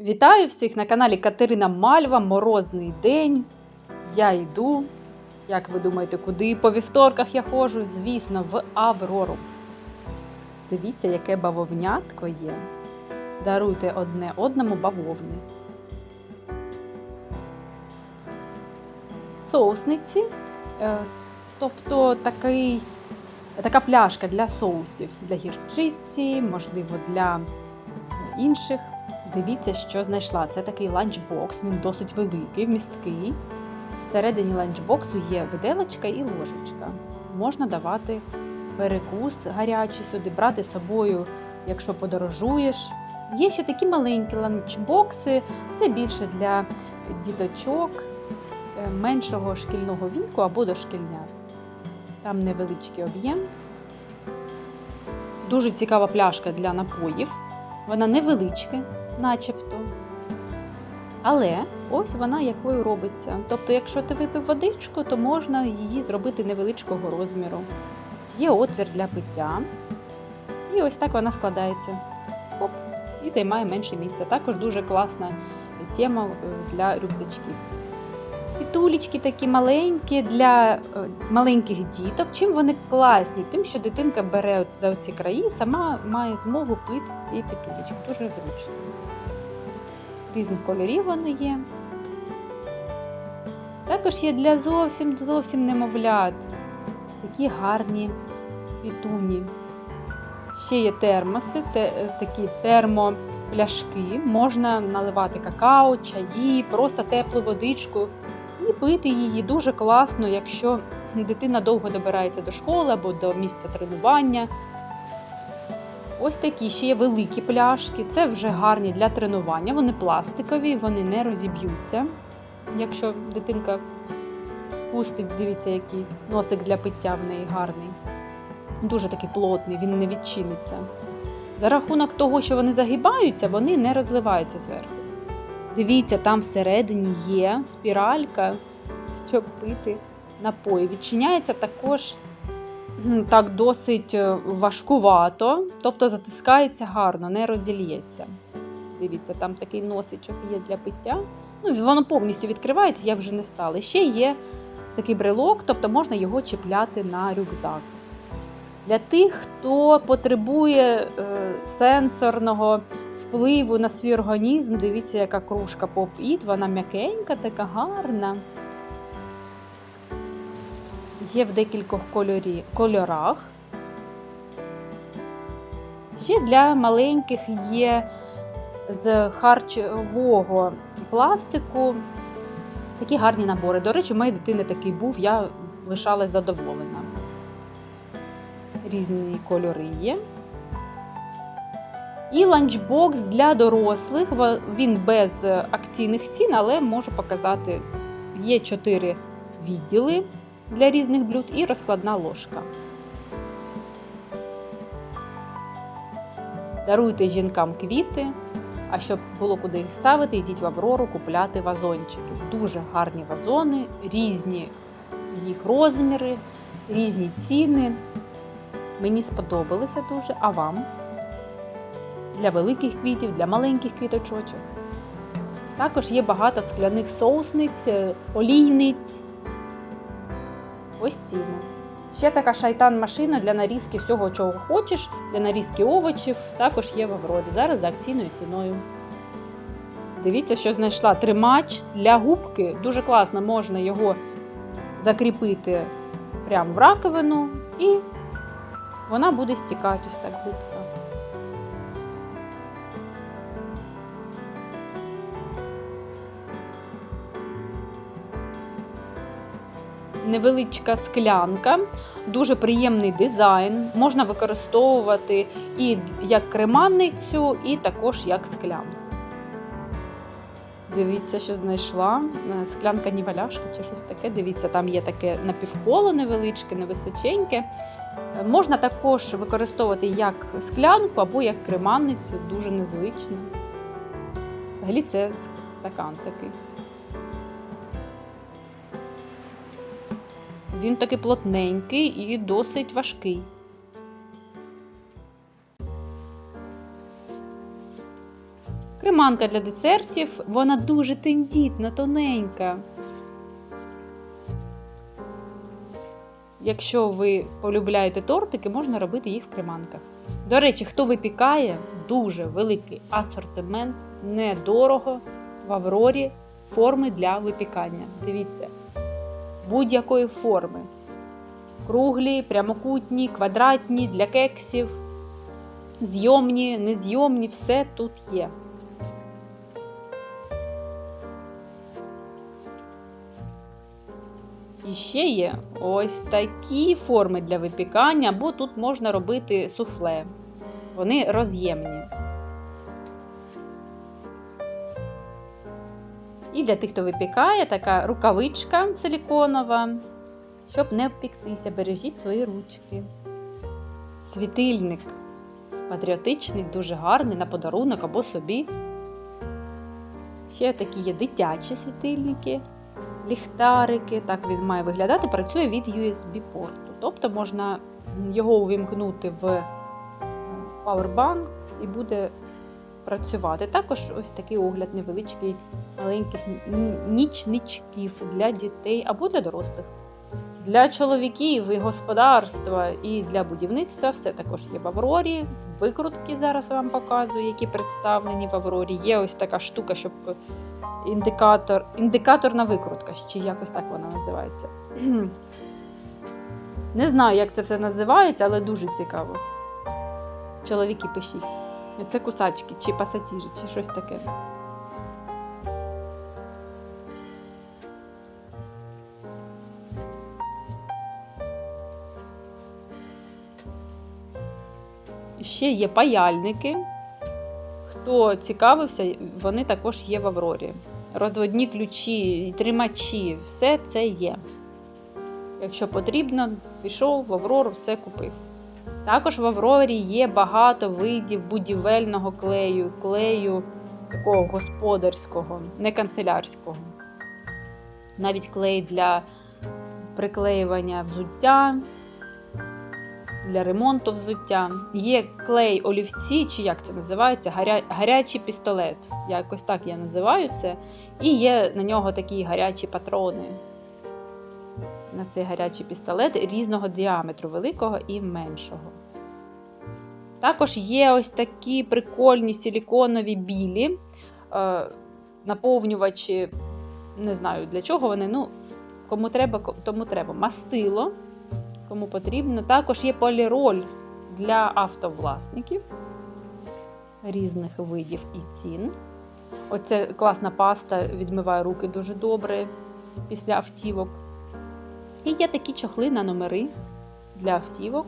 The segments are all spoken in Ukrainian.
Вітаю всіх на каналі Катерина Мальва. Морозний день. Я йду. Як ви думаєте, куди? По вівторках я ходжу, звісно, в Аврору. Дивіться, яке бавовнятко є. Даруйте одне одному бавовни. Соусниці, е, тобто такий, така пляшка для соусів, для гірчиці, можливо, для інших. Дивіться, що знайшла. Це такий ланчбокс, він досить великий, вмісткий. Всередині ланчбоксу є виделочка і ложечка. Можна давати перекус гарячий сюди, брати з собою, якщо подорожуєш. Є ще такі маленькі ланчбокси, це більше для діточок е, меншого шкільного віку або дошкільнят. Там невеличкий об'єм. Дуже цікава пляшка для напоїв. Вона невеличка, начебто. Але ось вона якою робиться. Тобто, якщо ти випив водичку, то можна її зробити невеличкого розміру. Є отвір для пиття. І ось так вона складається. Оп, і займає менше місця. Також дуже класна тема е, для рюкзачків. Пітулечки такі маленькі для е, маленьких діток. Чим вони класні? Тим, що дитинка бере за ці краї, сама має змогу пити з цієї пітулечки. Дуже зручно. Різних кольорів вони є. Також є для зовсім зовсім немовлят. Такі гарні пітуні. Ще є термоси, те, такі термопляшки. Можна наливати какао, чаї, просто теплу водичку і пити її дуже класно, якщо дитина довго добирається до школи або до місця тренування. Ось такі ще є великі пляшки. Це вже гарні для тренування. Вони пластикові, вони не розіб'ються. Якщо дитинка пустить, дивіться, який носик для пиття в неї гарний. Дуже такий плотний, він не відчиниться. За рахунок того, що вони загибаються, вони не розливаються зверху. Дивіться, там всередині є спіралька, щоб пити напої. Відчиняється також так досить е, важкувато, тобто затискається гарно, не розілється. Дивіться, там такий носичок є для пиття. Ну, воно повністю відкривається, я вже не стала. Ще є такий брелок, тобто можна його чіпляти на рюкзак. Для тих, хто потребує е, сенсорного впливу на свій організм, дивіться, яка кружка Pop-It, вона м'якенька, така гарна. Є в декількох кольорі, кольорах. Ще для маленьких є з харчового пластику такі гарні набори. До речі, у моєї дитини такий був, я лишалась задоволена. Різні кольори є. І ланчбокс для дорослих. Він без акційних цін, але можу показати. Є чотири відділи для різних блюд і розкладна ложка. Даруйте жінкам квіти, а щоб було куди їх ставити, йдіть в Аврору купляти вазончики. Дуже гарні вазони, різні їх розміри, різні ціни. Мені сподобалося дуже, а вам? Для великих квітів, для маленьких квіточочок. Також є багато скляних соусниць, е, олійниць. Ціни. Ще така шайтан-машина для нарізки всього, чого хочеш, для нарізки овочів, також є в Аврорі. Зараз за акційною ціною. Дивіться, що знайшла тримач для губки. Дуже класно, можна його закріпити прямо в раковину і вона буде стікати ось так губка. Невеличка склянка, дуже приємний дизайн. Можна використовувати і як креманницю, і також як склянку. Дивіться, що знайшла. Е, Склянка ніваляшка чи щось таке. Дивіться, там є таке напівколо невеличке, невисоченьке. Е, Можна також використовувати як склянку або як креманницю, дуже незвично. Взагалі це стакан такий. Він такий плотненький і досить важкий. Приманка для десертів, вона дуже тендітна, тоненька. Якщо ви полюбляєте тортики, можна робити їх в приманках. До речі, хто випікає, дуже великий асортимент, недорого в Аврорі форми для випікання. Дивіться, будь-якої форми. Круглі, прямокутні, квадратні для кексів, зйомні, незйомні, все тут є. І ще є ось такі форми для випікання, бо тут можна робити суфле. Вони роз'ємні. І для тих, хто випікає, така рукавичка силіконова, щоб не впіктися, бережіть свої ручки. Світильник патріотичний, дуже гарний на подарунок або собі. Ще такі є дитячі світильники, ліхтарики. Так він має виглядати. Працює від USB-порту. Тобто можна його увімкнути в Powerbank і буде працювати. Також ось такий огляд невеличкий маленьких нічничків для дітей або для дорослих. Для чоловіків і господарства, і для будівництва все також є в Аврорі. Викрутки зараз вам показую, які представлені в Аврорі. Є ось така штука, щоб індикатор, індикаторна викрутка, чи якось так вона називається. Не знаю, як це все називається, але дуже цікаво. Чоловіки пишіть. Це кусачки, чи пасатіжі, чи щось таке. Ще є паяльники. Хто цікавився, вони також є в Аврорі. Розводні ключі, тримачі, все це є. Якщо потрібно, пішов в Аврору, все купив. Також в Аврорі є багато видів будівельного клею, клею такого господарського, не канцелярського. Навіть клей для приклеювання взуття, для ремонту взуття. Є клей олівці, чи як це називається, гаря... гарячий пістолет. Якось так я називаю це. І є на нього такі гарячі патрони. На цей гарячий пістолет різного діаметру, великого і меншого. Також є ось такі прикольні силіконові білі е, наповнювачі, не знаю для чого вони. ну, Кому треба, тому треба. Мастило, кому потрібно. Також є поліроль для автовласників різних видів і цін. Оце класна паста, відмиває руки дуже добре після автівок. І є такі чохли на номери для автівок.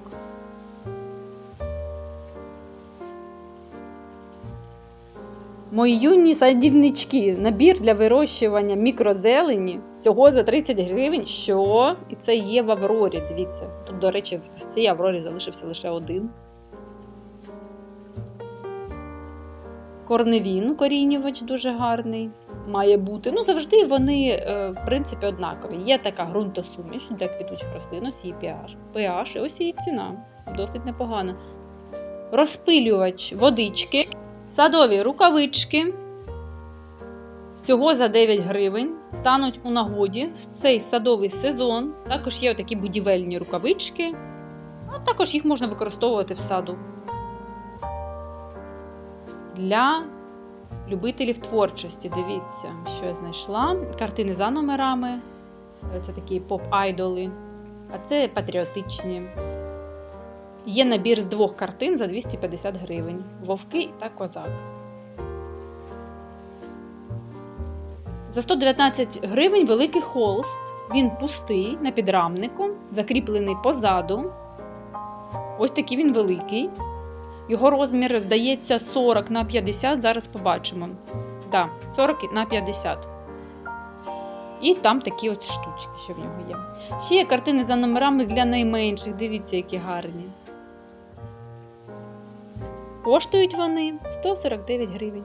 Мої юні садівнички, набір для вирощування мікрозелені всього за 30 гривень. Що? І це є в Аврорі. Дивіться. Тут, до речі, в цій Аврорі залишився лише один. Корневін, корінювач дуже гарний. Має бути. Ну, завжди вони, е, в принципі, однакові. Є така ґрунтосуміш для квітучих рослин, ось її pH. pH, і ось її ціна. Досить непогана. Розпилювач водички. Садові рукавички. Всього за 9 гривень стануть у нагоді в цей садовий сезон. Також є такі будівельні рукавички, а також їх можна використовувати в саду. Для любителів творчості. Дивіться, що я знайшла. Картини за номерами. Це такі поп-айдоли. А це патріотичні. Є набір з двох картин за 250 гривень. Вовки та козак. За 119 гривень великий холст. Він пустий на підрамнику, закріплений позаду. Ось такий він великий. Його розмір, здається, 40 на 50. Зараз побачимо. Так, 40 на 50. І там такі от штучки, що в нього є. Ще є картини за номерами для найменших. Дивіться, які гарні. Коштують вони 149 гривень.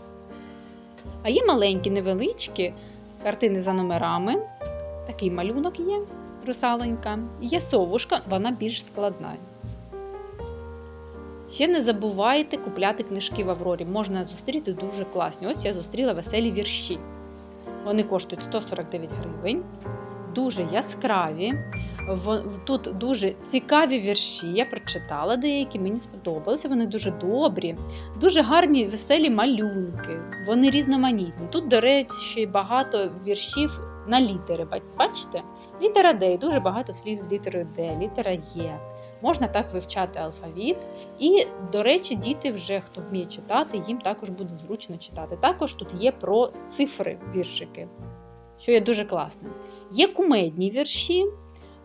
А є маленькі, невеличкі картини за номерами. Такий малюнок є, русаленька. Є совушка, вона більш складна. Ще не забувайте купляти книжки в Аврорі. Можна зустріти дуже класні. Ось я зустріла веселі вірші. Вони коштують 149 гривень, дуже яскраві. Тут дуже цікаві вірші. Я прочитала деякі, мені сподобалися. Вони дуже добрі, дуже гарні, веселі малюнки. Вони різноманітні. Тут, до речі, багато віршів на літери. Бачите? Літера Д, дуже багато слів з літерою Д, літера Є. Можна так вивчати алфавіт. І, до речі, діти вже хто вміє читати, їм також буде зручно читати. Також тут є про цифри віршики, що є дуже класним. Є кумедні вірші.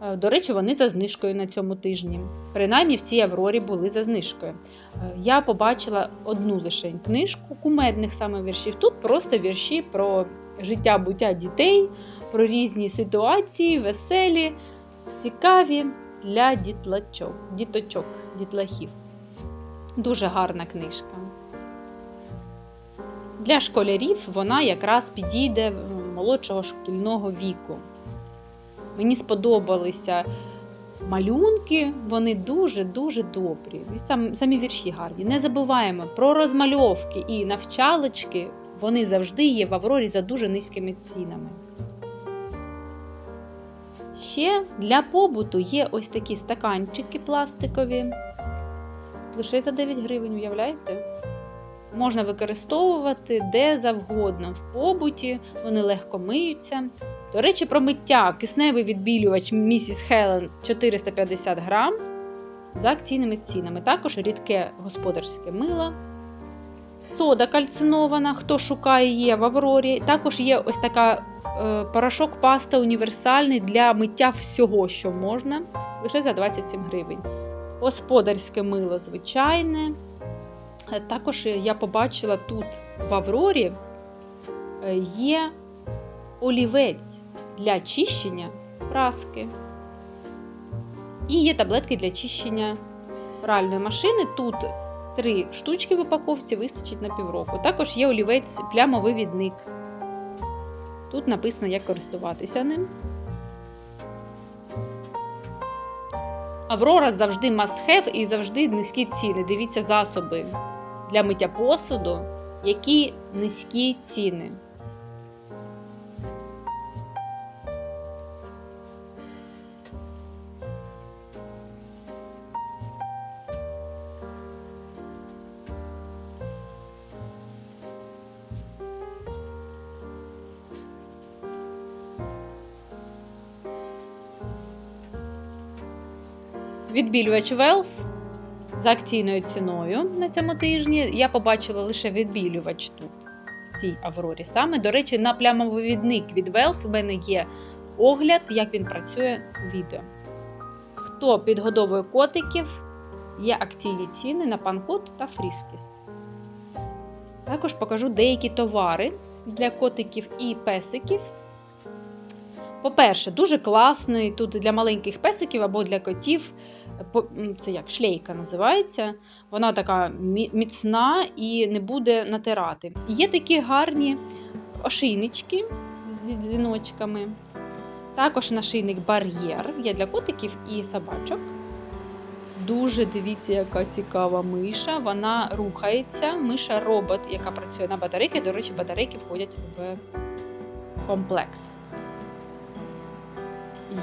Е, До речі, вони за знижкою на цьому тижні. Принаймні в цій Аврорі були за знижкою. Е, Я побачила одну лише книжку кумедних саме віршів. Тут просто вірші про життя буття дітей, про різні ситуації, веселі, цікаві для дітлачок, діточок, дітлахів. Дуже гарна книжка. Для школярів вона якраз підійде молодшого шкільного віку. Мені сподобалися малюнки, вони дуже-дуже добрі. І сам, самі вірші гарні. Не забуваємо про розмальовки і навчалочки. Вони завжди є в Аврорі за дуже низькими цінами. Ще для побуту є ось такі стаканчики пластикові. Лише за 9 гривень, уявляєте? Можна використовувати де завгодно в побуті, вони легко миються. До речі, про миття кисневий відбілювач місіс Хелен 450 грам за акційними цінами. Також рідке господарське мило. Сода кальцинована, хто шукає, є в Аврорі. Також є ось така порошок паста універсальний для миття всього, що можна, лише за 27 гривень. Господарське мило звичайне. Е, Також я побачила тут в Аврорі е, є олівець для чищення праски. І є таблетки для чищення пральної машини. Тут три штучки в упаковці вистачить на півроку. Також є олівець плямовивідник. Тут написано, як користуватися ним. Аврора завжди must have і завжди низькі ціни. Дивіться засоби для миття посуду, які низькі ціни. Відбілювач Велс за акційною ціною на цьому тижні. Я побачила лише відбілювач тут, в цій Аврорі саме. До речі, на плямовивідник від Велс у мене є огляд, як він працює у відео. Хто підгодовує котиків, є акційні ціни на панкот та фріскіс. Також покажу деякі товари для котиків і песиків. По-перше, дуже класний тут для маленьких песиків або для котів. Це як шлейка називається. Вона така міцна і не буде натирати. Є такі гарні ошейнички зі дзвіночками. Також нашийник бар'єр є для котиків і собачок. Дуже дивіться, яка цікава миша. Вона рухається. Миша робот, яка працює на батарейки. До речі, батарейки входять в комплект.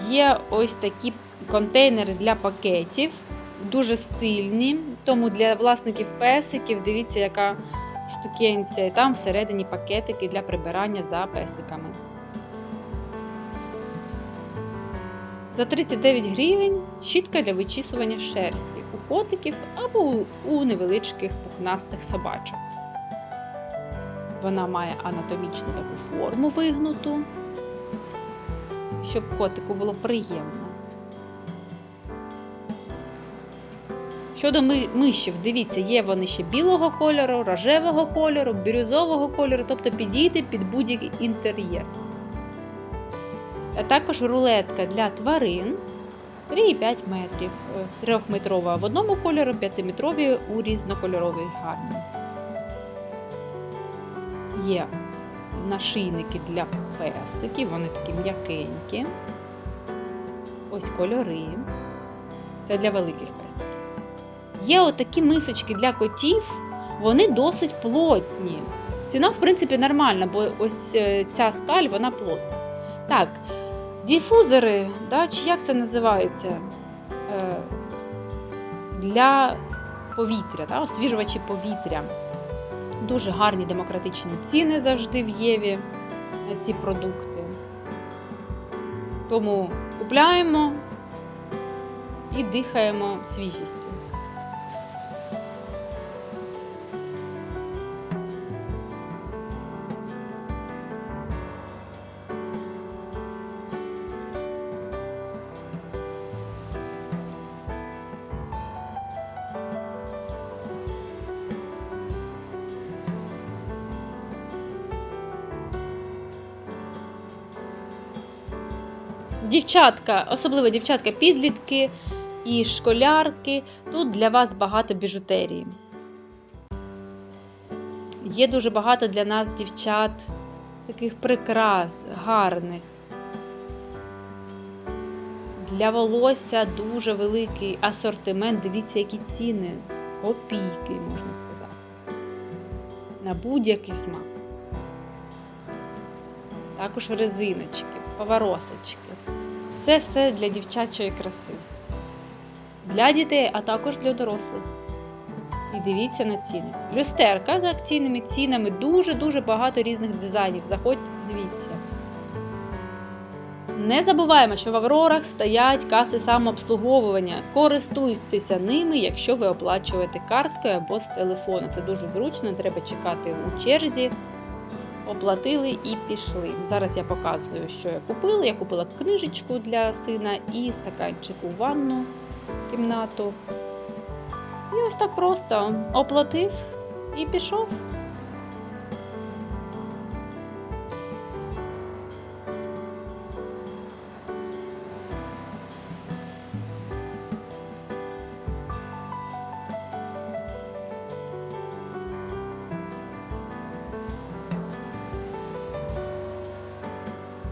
Є ось такі контейнери для пакетів, дуже стильні. Тому для власників песиків дивіться, яка штукенція. Там всередині пакетики для прибирання за песиками. За 39 гривень щітка для вичісування шерсті у котиків або у невеличких пухнастих собачок. Вона має анатомічну таку форму вигнуту, щоб котику було приємно. Щодо ми- мишів, дивіться, є вони ще білого кольору, рожевого кольору, бірюзового кольору, тобто підійде під будь-який інтер'єр. А також рулетка для тварин 3,5 метрів. 3-метрова в одному кольору, 5-метрові у різнокольоровій гарні. Є нашийники для песиків, вони такі м'якенькі. Ось кольори. Це для великих песиків. Є отакі мисочки для котів, вони досить плотні. Ціна, в принципі, нормальна, бо ось е, ця сталь, вона плотна. Так, дифузори, да, чи як це називається? Е, для повітря, да, освіжувачі повітря. Дуже гарні демократичні ціни завжди в Єві на ці продукти. Тому купляємо і дихаємо свіжістю. Дівчатка, особливо дівчатка підлітки і школярки. Тут для вас багато біжутерії. Є дуже багато для нас дівчат таких прикрас, гарних. Для волосся дуже великий асортимент. Дивіться, які ціни. Копійки, можна сказати. На будь-який смак. Також резиночки, поворосочки. Це все для дівчачої краси. Для дітей, а також для дорослих. І дивіться на ціни. Люстерка за акційними цінами, дуже-дуже багато різних дизайнів. Заходьте, дивіться. Не забуваємо, що в Аврорах стоять каси самообслуговування. Користуйтеся ними, якщо ви оплачуєте карткою або з телефону. Це дуже зручно, треба чекати у черзі. Оплатили і пішли. Зараз я показую, що я купила. Я купила книжечку для сина і стаканчик у ванну кімнату. І ось так просто оплатив і пішов.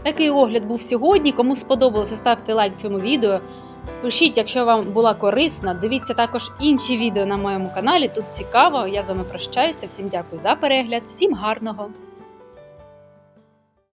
Такий огляд був сьогодні. Кому сподобалося, ставте лайк цьому відео. Пишіть, якщо вам була корисна. Дивіться також інші відео на моєму каналі. Тут цікаво. Я з вами прощаюся. Всім дякую за перегляд, всім гарного!